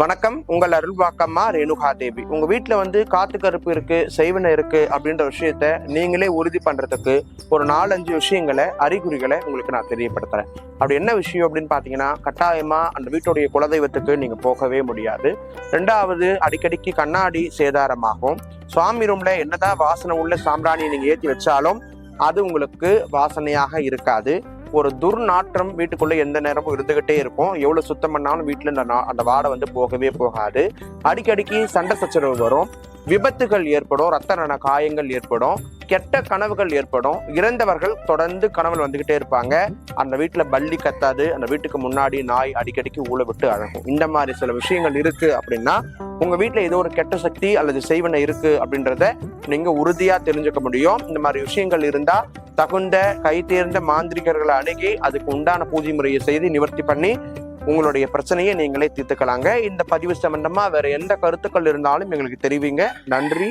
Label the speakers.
Speaker 1: வணக்கம். உங்கள் அருள்வாக்கம்மா ரேணுகா தேவி. உங்க வீட்டில் வந்து காத்து கருப்பு இருக்கு செய்வன இருக்கு அப்படின்ற விஷயத்த நீங்களே உறுதி பண்றதுக்கு ஒரு நாலஞ்சு விஷயங்களை அறிகுறிகளை உங்களுக்கு நான் தெரியப்படுத்துறேன். அப்படி என்ன விஷயம் அப்படின்னு பாத்தீங்கன்னா கட்டாயமா அந்த வீட்டுடைய குலதெய்வத்துக்கு நீங்க போகவே முடியாது. ரெண்டாவது அடிக்கடிக்கு கண்ணாடி சேதாரமாகும். சுவாமி ரூம்ல என்னதான் வாசனை உள்ள சாம்பிராணியை நீங்க ஏற்றி வச்சாலும் அது உங்களுக்கு வாசனையாக இருக்காது. ஒரு துர்நாற்றம் வீட்டுக்குள்ள எந்த நேரமும் இருந்துகிட்டே இருக்கும். எவ்வளவு சுத்தம் பண்ணாலும் வீட்டுல இந்த நா- அந்த வாடை வந்து போகவே போகாது. அடிக்கடிக்கு சண்டை சச்சரவு வரும். விபத்துகள் ஏற்படும். ரத்த நன காயங்கள் ஏற்படும். கெட்ட கனவுகள் ஏற்படும். இறந்தவர்கள் தொடர்ந்து கனவுல வந்துகிட்டே இருப்பாங்க. அந்த வீட்டுல பள்ளி கத்தாது. அந்த வீட்டுக்கு முன்னாடி நாய் அடிக்கடிக்கு ஊழ விட்டு அழகும். இந்த மாதிரி சில விஷயங்கள் இருக்கு அப்படின்னா உங்க வீட்டுல ஏதோ ஒரு கெட்ட சக்தி அல்லது செய்வன இருக்கு அப்படின்றத நீங்க உறுதியா தெரிஞ்சுக்க முடியும். இந்த மாதிரி விஷயங்கள் இருந்தா தகுந்த கை தேர்ந்த மாந்திரிகர்களை அணுகி அதுக்கு உண்டான பூஜை முறையை செய்து நிவர்த்தி பண்ணி உங்களுடைய பிரச்சனையை நீங்களே தீர்த்துக்கலாங்க. இந்த பதிவு சம்பந்தமா வேற எந்த கருத்துக்கள் இருந்தாலும் எங்களுக்கு தெரிவிங்க. நன்றி.